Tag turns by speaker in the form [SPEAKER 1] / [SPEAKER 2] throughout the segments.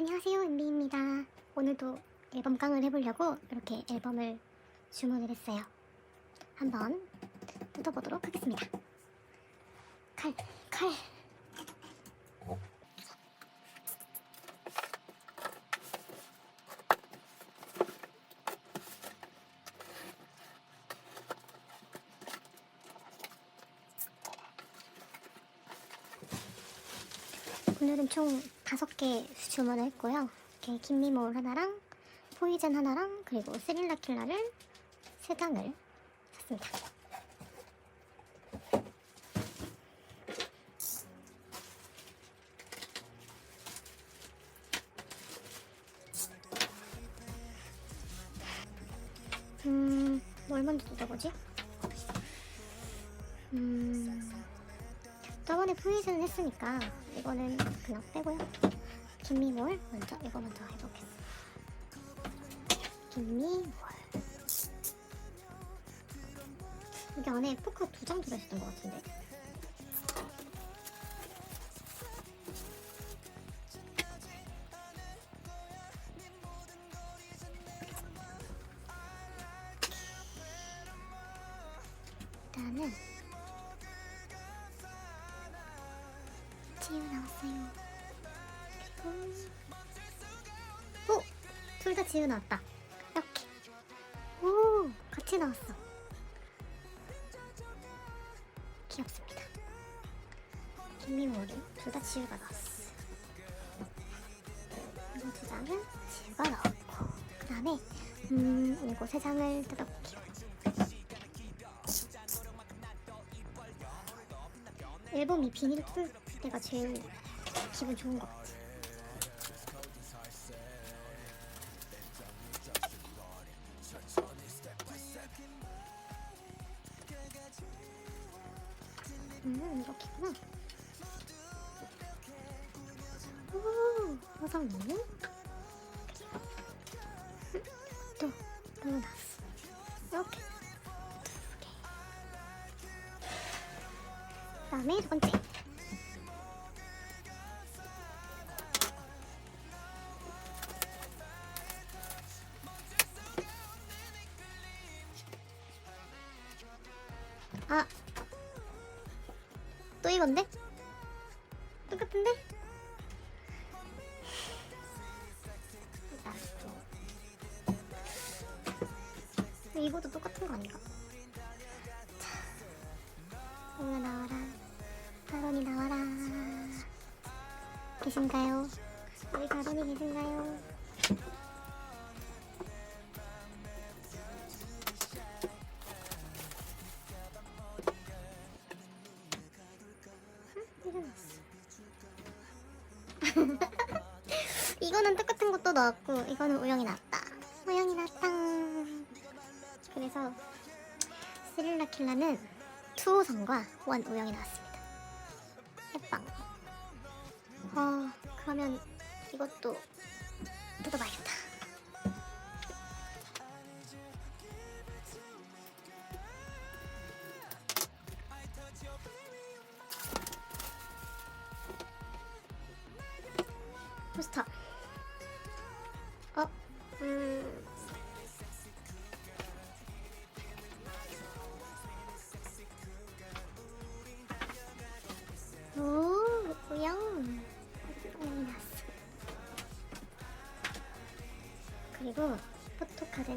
[SPEAKER 1] 안녕하세요, 은비입니다. 오늘도 앨범 깡을 해보려고 이렇게 앨범을 주문을 했어요. 한번 뜯어보도록 하겠습니다. 칼, 칼. 오늘은 총 다섯 개 주문을 했고요. 이렇게 김미몰 하나랑 포이즌 하나랑 그리고 스릴라 킬라를 세 장을 샀습니다. 음, 뭘 먼저 뜯어보지? 음, 저번에 포이즌을 했으니까 이거는 그냥 빼고요. 김미몰 먼저 이거 먼저 해보겠습니다. 김미몰 여기 안에 포카 두 장 들어있었던 것 같은데. 지우 나왔어요. 그리고 오! 둘 다 지우 나왔다. 이렇게. 오! 같이 나왔어. 귀엽습니다. 김미모리 둘 다 지우가 나왔어. 이거 두 장은 지우가 나왔고 그 다음에 음 이거 세 장을 뜯어볼게요. 앨범 이 비닐 뜯을 때가 제일 기분 좋은 것 같아. 음, 이렇게구나. 오, 화상 너무? 또, 너무 났어. 이건데? 똑같은데? 이것도 똑같은 거 아닌가? 자, 오늘 나와라. 가론이 나와라. 계신가요? 우리 가론이 계신가요? 이거는 똑같은 것도 나왔고 이거는 우영이 나왔다. 우영이 나왔다. 그래서 스릴라 킬라는 2호선과 1 우영이 나왔습니다. 해빵. 어 그러면 이것도 뜯어봐야겠다.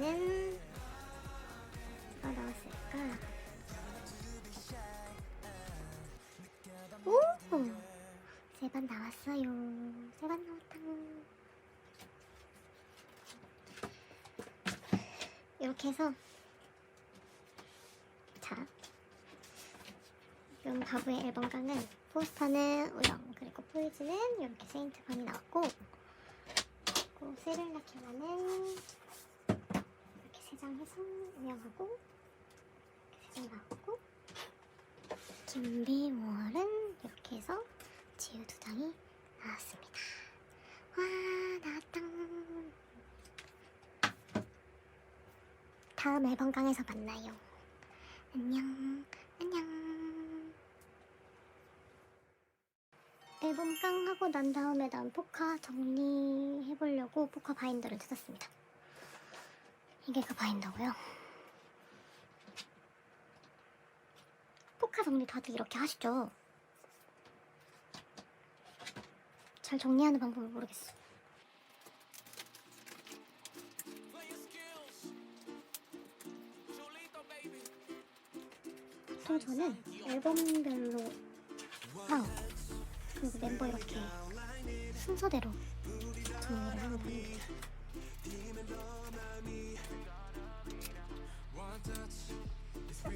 [SPEAKER 1] 포토카드는 뭐가 나왔을까? 오! 세 번 나왔어요. 세 번 나왔다. 이렇게 해서 자, 용 바보의 앨범 강은 포스터는 우영 그리고 포이즈는 이렇게 세인트 반이 나왔고 그리고 세를라 킬라는 이렇게 세장 해서 우영하고 이렇게 세장 나왔고 김비월은 이렇게 해서 지우 두 장이 나왔습니다. 와 나왔다. 다음 앨범 강에서 만나요. 안녕 안녕. 앨범 깡 하고 난 다음에 난 포카 정리해보려고 포카 바인더를 찾았습니다. 이게 그 바인더고요. 포카 정리 다들 이렇게 하시죠? 잘 정리하는 방법을 모르겠어. 보통 저는 앨범별로 랑 그리고 멤버 이렇게 순서대로 정리를 하는 편입니다.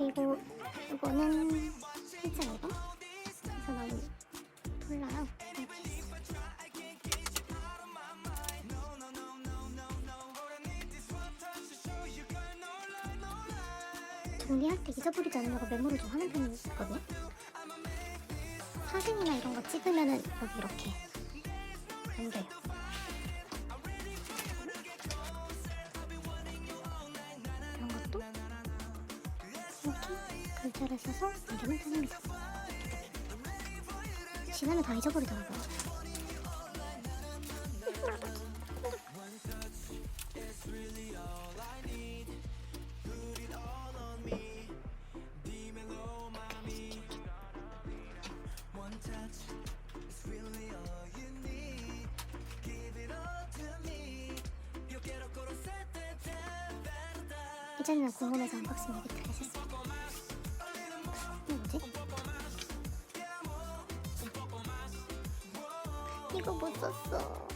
[SPEAKER 1] 그리고 이거는? 에서 나온 폴라랑 이렇게 있어요. 정리할 때 잊어버리지 않으려고 메모를 좀 하는 편이거든요. 사진이나 이런 거 찍으면은 여기 이렇게 남겨요. 이렇게 글자를 써서 남기는 편입니다. 지나면 다 잊어버리더라고요. 이제는 궁금해서 언 못 썼어.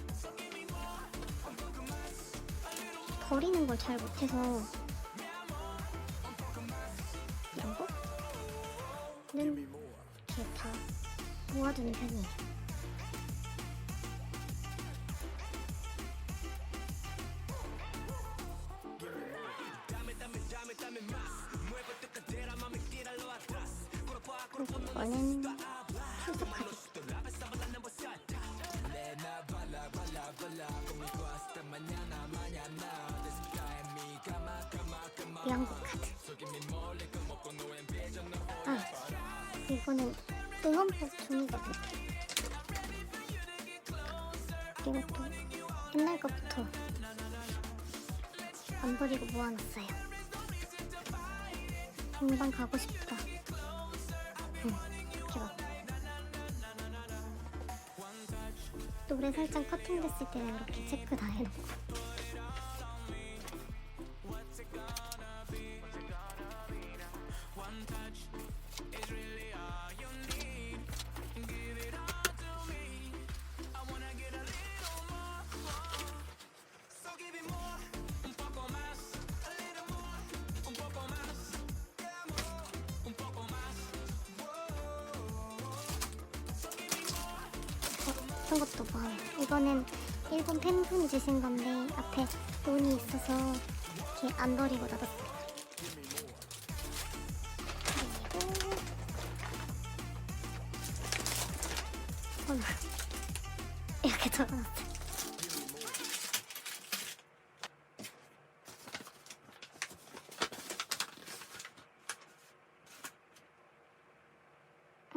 [SPEAKER 1] 버리는 걸 잘 못해서 이런 거는 이렇게 다 모아두는 편이에요. 그리고 이거는 출석 카드. 양복 카드. 아, 이거는 응원법 종이거든요. 이것도 옛날 것부터 안 버리고 모아놨어요. 공방 가고 싶다. 노래 살짝 커팅됐을 때는 이렇게 체크 다 해놓고. 이런 것도 모아요. 이거는 일본 팬분이 주신 건데 앞에 돈이 있어서 이렇게 안 버리고 놔뒀어요. 그리고 번호 이렇게 적어놨어요.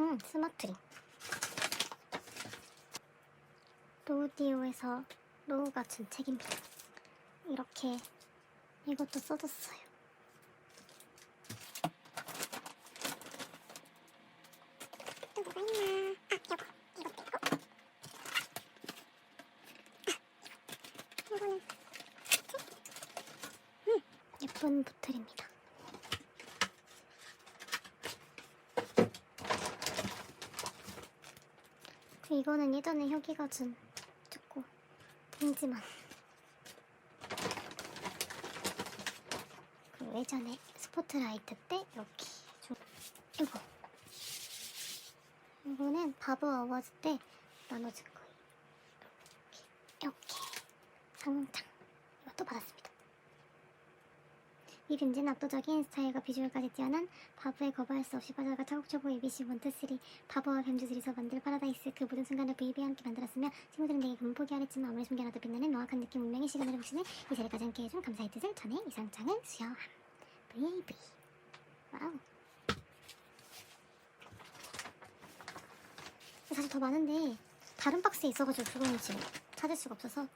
[SPEAKER 1] 음, 스마트링. 로우디오에서 로우가 준 책입니다. 이렇게 이것도 써줬어요. 아. 아? 음, 예쁜 보틀입니다. 이거는 예전에 혁이가 준 초코 빈지만. 그리고 예전에 스포트라이트 때좀 이거. 이거는 바보 어워즈 때 나눠준 거예요. 이렇게. 이렇게. 상장 이것도 받았습니다. 이 빈지는 압도적인 스타일과 비주얼까지 뛰어난 바보의 거부할 수 없이 바다가 차곡차곡 ABC 원투쓰리 바보와 뱀주들이서 만들 파라다이스 그 모든 순간을 VB와 함께 만들었으며 친구들은 내게 금은 포기하랬지만 아무리 숨겨놔도 빛나는 명확한 느낌 운명의 시간을 혹시는 이 자리까지 함께 해준 감사의 뜻을 전해 이 상장을 수여함. VAV 와우. 사실 더 많은데 다른 박스에 있어가지고 그거는 지금 찾을 수가 없어서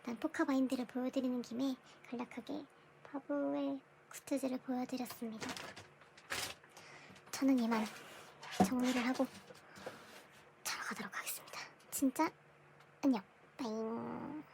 [SPEAKER 1] 일단 포카 바인드를 보여드리는 김에 간략하게 바보의 굿즈를 보여드렸습니다. 저는 이만 정리를 하고 자러 가도록 하겠습니다. 진짜 안녕. 빠잉.